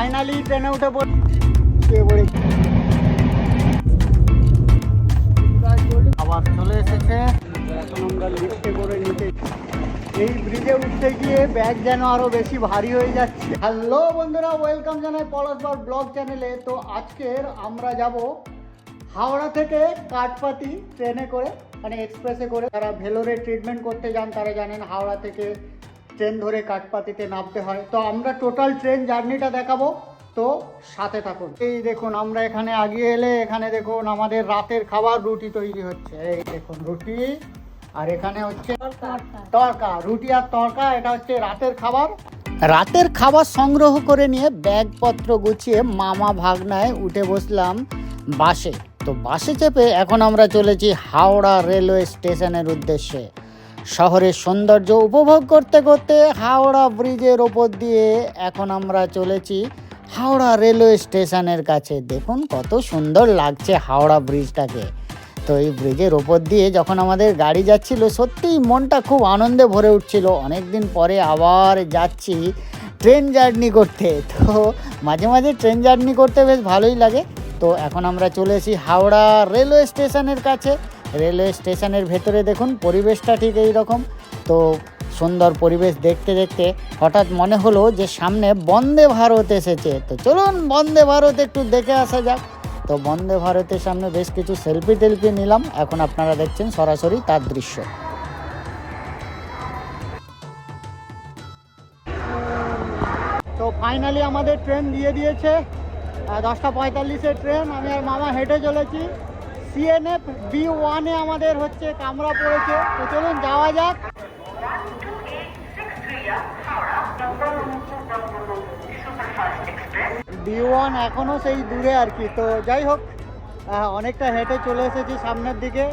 Finally ট্রেনে উঠে পড়ে আবার চলে এসেছে। করে নিতে এই ব্রিজে উঠতে গিয়ে ব্যাগ যেন আরও বেশি ভারী হয়ে যাচ্ছে। হ্যালো বন্ধুরা ওয়েলকাম জানাই পলাশবার ব্লগ চ্যানেলে তো আজকের আমরা যাব হাওড়া থেকে কাঠপাতি ট্রেনে করে মানে এক্সপ্রেসে করে। তারা ভেলোরে ট্রিটমেন্ট করতে যান, তারা জানেন হাওড়া থেকে ট্রেন ধরে কাঠপাতিতে নামতে হয়। তো আমরা টোটাল ট্রেন জার্নিটা দেখাবো। তো সাথে থাকুন। এই দেখুন আমরা এখানে আগিয়ে এলে এখানে দেখুন আমাদের রাতের খাবার রুটি তৈরি হচ্ছে। এই দেখুন রুটি আর এখানে হচ্ছে তরকা রুটি আর তরকা এটা হচ্ছে রাতের খাবার। রাতের খাবার সংগ্রহ করে নিয়ে ব্যাগপত্র গুছিয়ে মামা ভাগনায় উঠে বসলাম বাসে। তো বাসে চেপে এখন আমরা চলেছি হাওড়া রেলওয়ে স্টেশনের উদ্দেশ্যে। শহরের সৌন্দর্য উপভোগ করতে করতে হাওড়া ব্রিজের ওপর দিয়ে এখন আমরা চলেছি হাওড়া রেলওয়ে স্টেশনের কাছে। দেখুন কত সুন্দর লাগছে হাওড়া ব্রিজটাকে। তো এই ব্রিজের ওপর দিয়ে যখন আমাদের গাড়ি যাচ্ছিল, সত্যিই মনটা খুব আনন্দে ভরে উঠছিল। অনেক দিন পরে আবার যাচ্ছি ট্রেন জার্নি করতে। তো মাঝে মাঝে ট্রেন জার্নি করতে বেশ ভালোই লাগে। তো এখন আমরা চলে হাওড়া রেলওয়ে স্টেশনের কাছে। রেলওয়ে স্টেশনের ভেতরে দেখুন, পরিবেশটা ঠিক এই রকম তো সুন্দর পরিবেশ দেখতে দেখতে হঠাৎ মনে হলো যে সামনে বন্দে ভারত এসেছে। তো চলুন বন্দে ভারত একটু দেখে আসা যাক। তো বন্দে ভারতের সামনে বেশ কিছু সেলফি টেলফি নিলাম। এখন আপনারা দেখছেন সরাসরি তার দৃশ্য। তো ফাইনালি আমাদের ট্রেন দিয়ে দিয়েছে। দশটা পঁয়তাল্লিশের ট্রেন। আমি আর মামা হেঁটে চলেছি। সিএনএফ বি ওয়ানে আমাদের হচ্ছে কামড়া পড়েছে। তো চলুন যাওয়া যাক। বি ওয়ান এখনও সেই দূরে আর কি। তো যাই হোক অনেকটা হেঁটে চলে এসেছি সামনের দিকে।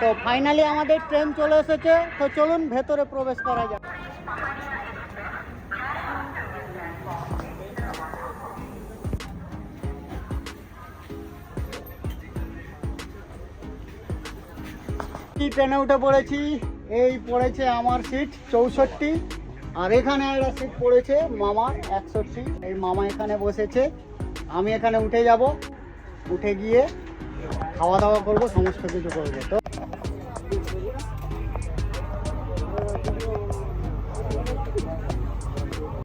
তো ফাইনালি আমাদের ট্রেন চলে এসেছে। তো চলুন ভেতরে প্রবেশ করা যাক। ট্রেনে উঠে পড়েছি। এই পড়েছে আমার সিট চৌষট্টি। আর এখানে একটা সিট পড়েছে মামার একষট্টি। এই মামা এখানে বসেছে। আমি এখানে উঠে যাব। উঠে গিয়ে খাওয়া দাওয়া করব, সমস্ত কিছু করব। তো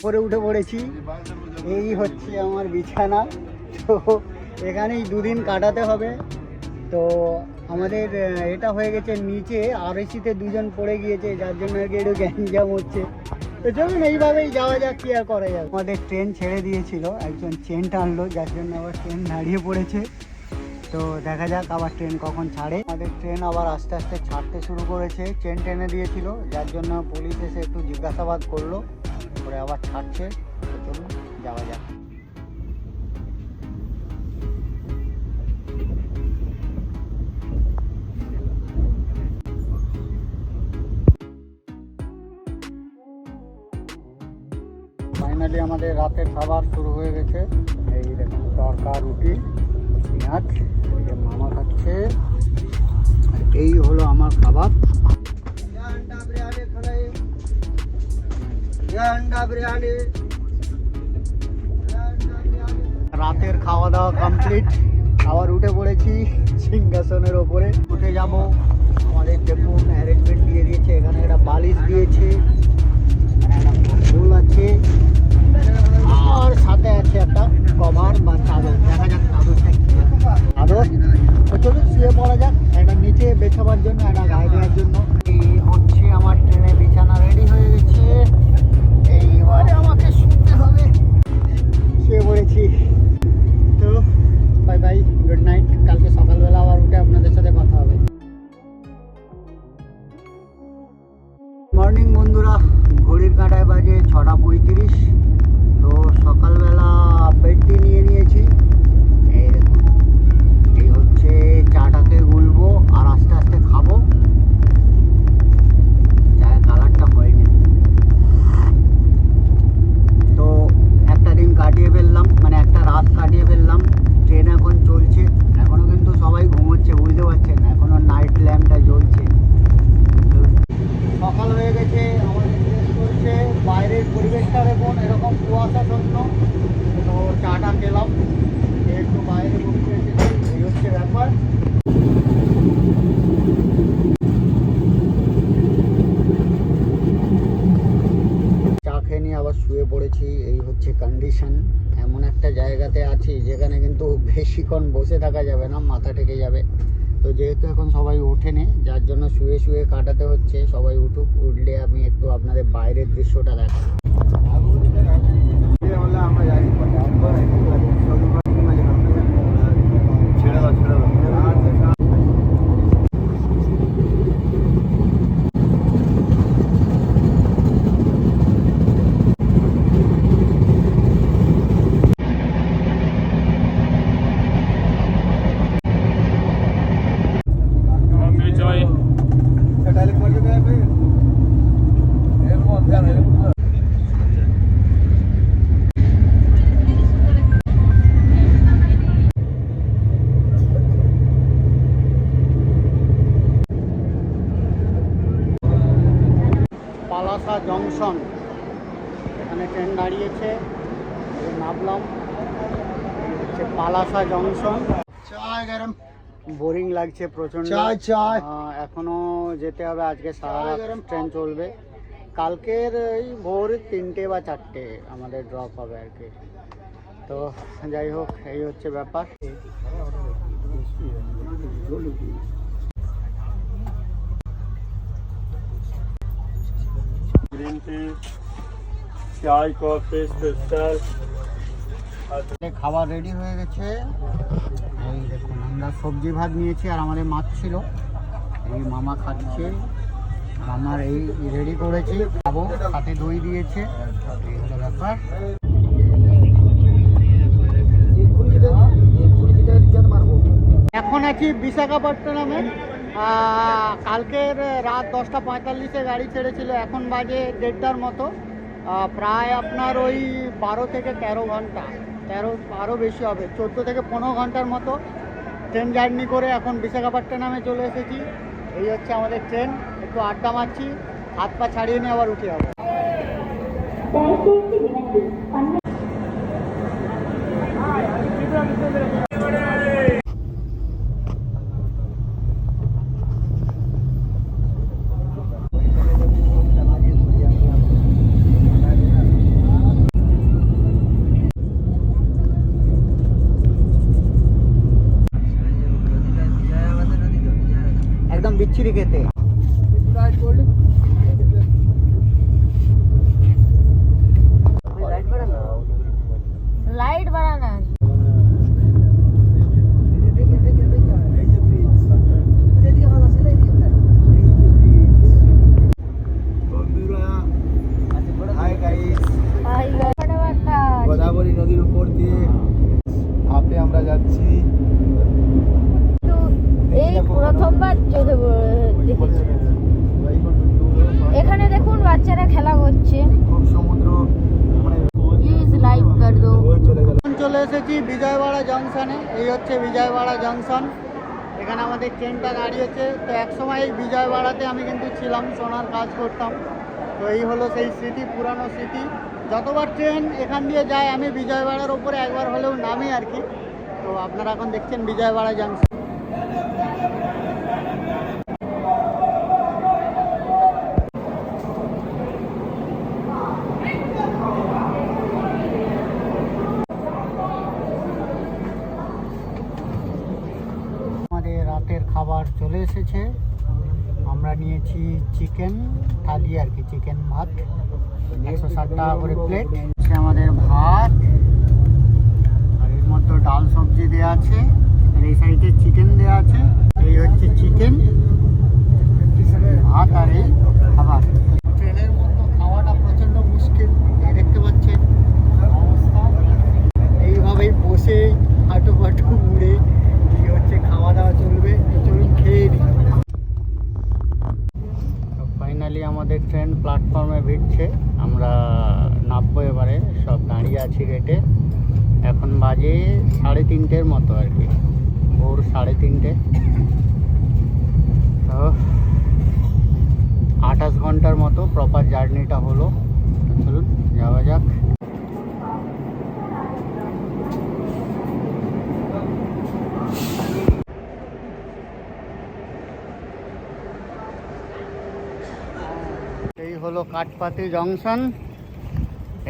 উপরে উঠে পড়েছি। এই হচ্ছে আমার বিছানা। তো এখানেই দুদিন কাটাতে হবে। তো আমাদের এটা হয়ে গেছে নিচে। আর এসিতে দুজন পড়ে গিয়েছে, যার জন্য আর কি একটু গ্যাঞ্জাম হচ্ছে। তো চলুন, এইভাবেই যাওয়া যাক, কি আর করা যাক আমাদের ট্রেন ছেড়ে দিয়েছিল। একজন চেন টানলো, যার জন্য আবার ট্রেন দাঁড়িয়ে পড়েছে। তো দেখা যাক আবার ট্রেন কখন ছাড়ে। আমাদের ট্রেন আবার আস্তে আস্তে ছাড়তে শুরু করেছে। ট্রেন টেনে দিয়েছিল, যার জন্য পুলিশ এসে একটু জিজ্ঞাসাবাদ করল। পরে আবার ছাড়ছে চলুন যাওয়া যাক। ফাইনালি আমাদের রাতের খাবার শুরু হয়ে গেছে। এই দেখুন, তরকা, রুটি, পেঁয়াজ মামা খাচ্ছে। আর এই হলো আমার খাবার। রাতের খাওয়া দাওয়া কমপ্লিট আবার উঠে পড়েছি সিংহাসনের ওপরে। উঠে যাব। আমাদের দেখুন অ্যারেঞ্জমেন্ট দিয়ে দিয়েছে। এখানে একটা বালিশ দিয়েছে। ফুল আছে। আর সাথে আছে একটা কভার বা চাদর। দেখা যাক চাদরটা চাদর? চলুন শুয়ে পড়া যাক। একটা নিচে বেছাবার জন্য, একটা গায়ে দেওয়ার জন্য। বাইরের পরিবেশটা দেখুন এরকম কুয়াশা জন্য তো চাটা খেলাম। একটু বাইরে বসে এই হচ্ছে ব্যাপার। চা খেয়ে নিয়ে আবার শুয়ে পড়েছি, এই হচ্ছে কন্ডিশন এমন একটা জায়গাতে আছি যেখানে কিন্তু বেশিক্ষণ বসে থাকা যাবে না, মাথা টেকে যাবে। তো যেহেতু এখন সবাই ওঠেনি, যার জন্য শুয়ে শুয়ে কাটাতে হচ্ছে, সবাই উঠুক, উঠলে আমি একটু আপনাদের বাইরের দৃশ্যটা দেখাবো। ছেড়ে দাও ছেড়ে দাও পালাসা জংশন এখানে ট্রেন দাঁড়িয়েছে নামলাম হচ্ছে পালাসা জংশন। বোরিং লাগছে প্রচণ্ড এখনও যেতে হবে আজকে সারা ট্রেন চলবে। কালকের এই ভোর তিনটে বা চারটে আমাদের ড্রপ হবে আর কি। তো যাই হোক এই হচ্ছে ব্যাপার। গ্রিন টি চাই কফি স্পেশাল খাবার রেডি হয়ে গেছে। এই দেখুন, আমরা সবজি ভাত নিয়েছি আর আমাদের মাছ ছিল। এই মামা খাচ্ছে। মামার এই রেডি করেছি। খাব, সাথে দই দিয়েছে। এই হলো ব্যাপার। এখন আছি বিশাখাপট্টনমে কালকের রাত দশটা পঁয়তাল্লিশে গাড়ি ছেড়েছিল, এখন বাজে দেড়টার মতো। প্রায় আপনার ওই বারো থেকে তেরো ঘণ্টা, তেরো আরও বেশি হবে, চোদ্দ থেকে পনেরো ঘণ্টার মতো ট্রেন জার্নি করে এখন বিশাখাপট্টনমে চলে এসেছি। এই হচ্ছে আমাদের ট্রেন, একটু আড্ডা মারছি, হাত পা ছাড়িয়ে নিয়ে আবার উঠে যাব। একদম বিচ্ছিরি খেতে লাইট বাড়ানো আছে বন্ধুরা হাই গাইস হাই ফাটাফাটা গোদাবরী নদীর উপর দিয়ে আপে আমরা যাচ্ছি কিন্তু এই প্রথমবার চোখে এখানে দেখুন বাচ্চারা খেলা করছে। প্লিজ লাইক কর। চলে এসেছি বিজয়ওয়াড়া জংশনে এই হচ্ছে বিজয়ওয়াড়া জংশন এখানে আমাদের ট্রেনটা দাঁড়িয়েছে। তো একসময় এই বিজয়ওয়াড়াতে আমি কিন্তু ছিলাম, সোনার কাজ করতাম। তো এই হলো সেই স্মৃতি, পুরানো স্মৃতি। যতবার ট্রেন এখান দিয়ে যায়, আমি বিজয়ওয়াড়ার ওপরে একবার হলেও নামি আর কি। তো আপনারা এখন দেখছেন বিজয়ওয়াড়া জংশন আমাদের রাতের খাবার চলে এসেছে। আমরা নিয়েছি চিকেন থালি আর কি, চিকেন ভাত। একশো ষাট টাকা করে প্লেট। আমাদের ভাত। আর এর মধ্যে ডাল সবজি দেওয়া আছে। আর এই সাইডে চিকেন দেওয়া আছে। এই হচ্ছে চিকেন। ভাত আর এই খাবার। ট্রেনের মতো খাওয়াটা প্রচণ্ড মুশকিল এই দেখতে পাচ্ছেন অবস্থা এইভাবেই বসে হাঁটু ফাটু মুড়ে কি হচ্ছে খাওয়া দাওয়া চলবে তো চলুন খেয়ে নিই ফাইনালি আমাদের ট্রেন প্ল্যাটফর্মে ভিড়ছে আমরা নামবো এবারে সব দাঁড়িয়ে আছি গেটে এখন বাজে সাড়ে তিনটের মতো আর কি ভোর সাড়ে তিনটে তো আঠাশ ঘণ্টার মতো প্রপার জার্নিটা হলো। চলুন, যাওয়া যাক। এই হলো কাঠপাতি জংশন,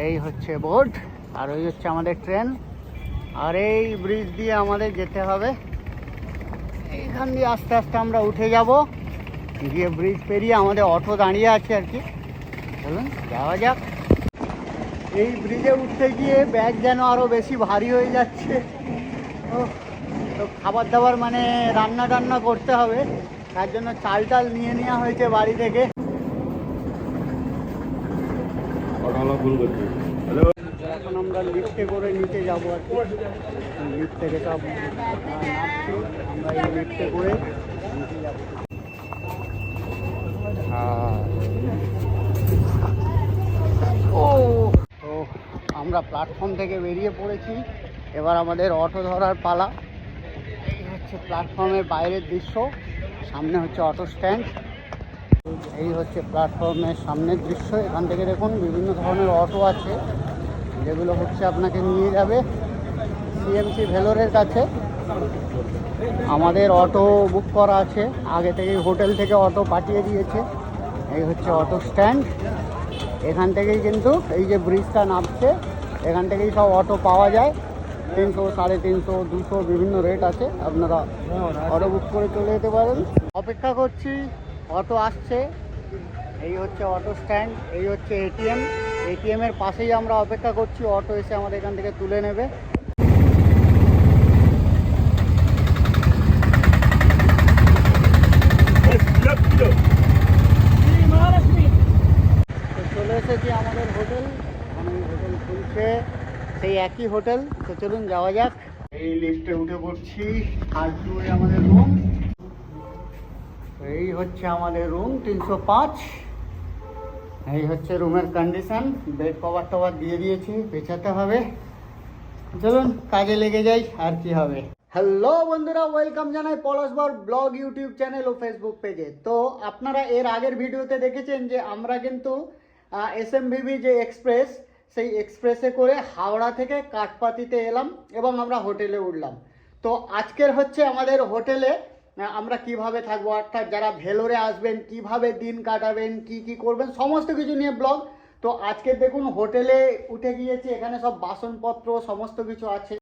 এই হচ্ছে বোর্ড, আর ওই হচ্ছে আমাদের ট্রেন। আর এই ব্রিজ দিয়ে আমাদের যেতে হবে। এইখান দিয়ে আস্তে আস্তে আমরা উঠে যাব। গিয়ে ব্রিজ পেরিয়ে আমাদের অটো দাঁড়িয়ে আছে আর কি। চলুন যাওয়া যাক। এই ব্রিজে উঠতে গিয়ে ব্যাগ যেন আরও বেশি ভারী হয়ে যাচ্ছে। ওহ, তো খাবার দাবার মানে রান্না টান্না করতে হবে। তার জন্য চাল টাল নিয়ে নেওয়া হয়েছে বাড়ি থেকে। এখন আমরা লিফটে করে নিচে যাব আর কি। থেকে সব আমরা এই লিফটে করে নিচে যাব। ও তো আমরা প্ল্যাটফর্ম থেকে বেরিয়ে পড়েছি। এবার আমাদের অটো ধরার পালা। এই হচ্ছে প্ল্যাটফর্মের বাইরের দৃশ্য। সামনে হচ্ছে অটো স্ট্যান্ড এই হচ্ছে প্ল্যাটফর্মের সামনের দৃশ্য। এখান থেকে দেখুন বিভিন্ন ধরনের অটো আছে। যেগুলো হচ্ছে আপনাকে নিয়ে যাবে সিএমসি ভেলোরের কাছে। আমাদের অটো বুক করা আছে। আগে থেকেই হোটেল থেকে অটো পাঠিয়ে দিয়েছে। এই হচ্ছে অটো স্ট্যান্ড এখান থেকেই কিন্তু এই যে ব্রিজটা নামছে, এখান থেকেই সব অটো পাওয়া যায়। তিনশো, সাড়ে তিনশো, দুশো বিভিন্ন রেট আছে। আপনারা অটো বুক করে চলে যেতে পারেন। অপেক্ষা করছি অটো আসছে। এই হচ্ছে অটো স্ট্যান্ড এই হচ্ছে এটিএম এটিএমের পাশেই আমরা অপেক্ষা করছি অটো এসে আমাদের এখান থেকে তুলে নেবে তো চলে এসেছি আমাদের হোটেল হোটেল খুলছে। সেই একই হোটেল তো চলুন যাওয়া যাক। এই লিফটে উঠে পড়ছি আর ফ্লোরে আমাদের রুম এই হচ্ছে আমাদের রুম তিনশো পাঁচ। এই হচ্ছে রুমের কন্ডিশন বেড কভার টভার দিয়ে দিয়েছি পেছাতে হবে। চলুন কাজে লেগে যাই আর কি হবে। হ্যালো বন্ধুরা ওয়েলকাম জানাই পলাশবর ব্লগ ইউটিউব চ্যানেল ও ফেসবুক পেজে তো আপনারা এর আগের ভিডিওতে দেখেছেন যে আমরা কিন্তু এস যে এক্সপ্রেস সেই এক্সপ্রেসে করে হাওড়া থেকে কাঠপাতিতে এলাম এবং আমরা হোটেলে উঠলাম। তো আজকের হচ্ছে আমাদের হোটেলে আমরা কীভাবে থাকব, অর্থাৎ যারা ভেলোরে আসবেন, কীভাবে দিন কাটাবেন, কি কি করবেন, সমস্ত কিছু নিয়ে ব্লগ। তো আজকে দেখুন, হোটেলে উঠে গিয়েছি, এখানে সব বাসনপত্র, সমস্ত কিছু আছে।